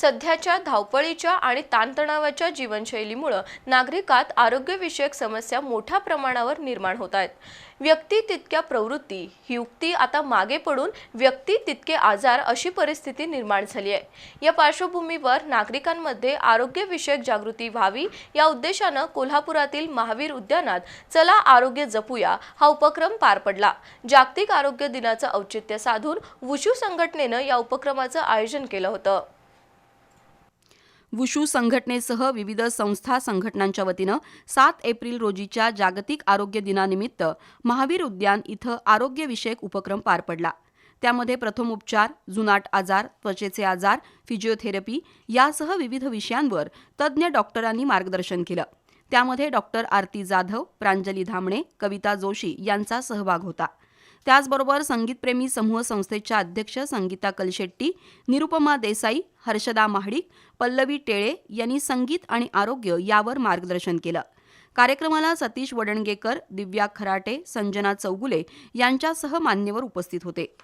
सध्याच्या धावपळीच्या आणि ताणतणावाच्या जीवनशैलीमुळं नागरिकात आरोग्यविषयक समस्या मोठ्या प्रमाणावर निर्माण होत आहेत. व्यक्ती तितक्या प्रवृत्ती ही युक्ती आता मागे पडून व्यक्ती तितके आजार अशी परिस्थिती निर्माण झाली आहे. या पार्श्वभूमीवर नागरिकांमध्ये आरोग्यविषयक जागृती व्हावी या उद्देशानं कोल्हापुरातील महावीर उद्यानात चला आरोग्य जपूया हा उपक्रम पार पडला. जागतिक आरोग्य दिनाचं औचित्य साधून वुशू संघटनेनं या उपक्रमाचं आयोजन केलं होतं. वुशू संघटनेसह विविध संस्था संघटनांच्या वतीनं सात एप्रिल रोजीच्या जागतिक आरोग्य दिनानिमित्त महावीर उद्यान इथं आरोग्यविषयक उपक्रम पार पडला. त्यामध्ये प्रथमोपचार जुनाट आजार त्वचेचे आजार फिजिओथेरपी यासह विविध विषयांवर तज्ज्ञ डॉक्टरांनी मार्गदर्शन केलं. त्यामध्ये डॉक्टर आरती जाधव प्रांजली धामणे कविता जोशी यांचा सहभाग होता. त्याचबरोबर संगीतप्रेमी समूह संस्थेच्या अध्यक्ष संगीता कलशेट्टी निरुपमा देसाई हर्षदा महाडिक पल्लवी टेळे यांनी संगीत आणि आरोग्य यावर मार्गदर्शन केलं. कार्यक्रमाला सतीश वडणगेकर दिव्या खराटे संजना चौगुले यांच्यासह मान्यवर उपस्थित होते.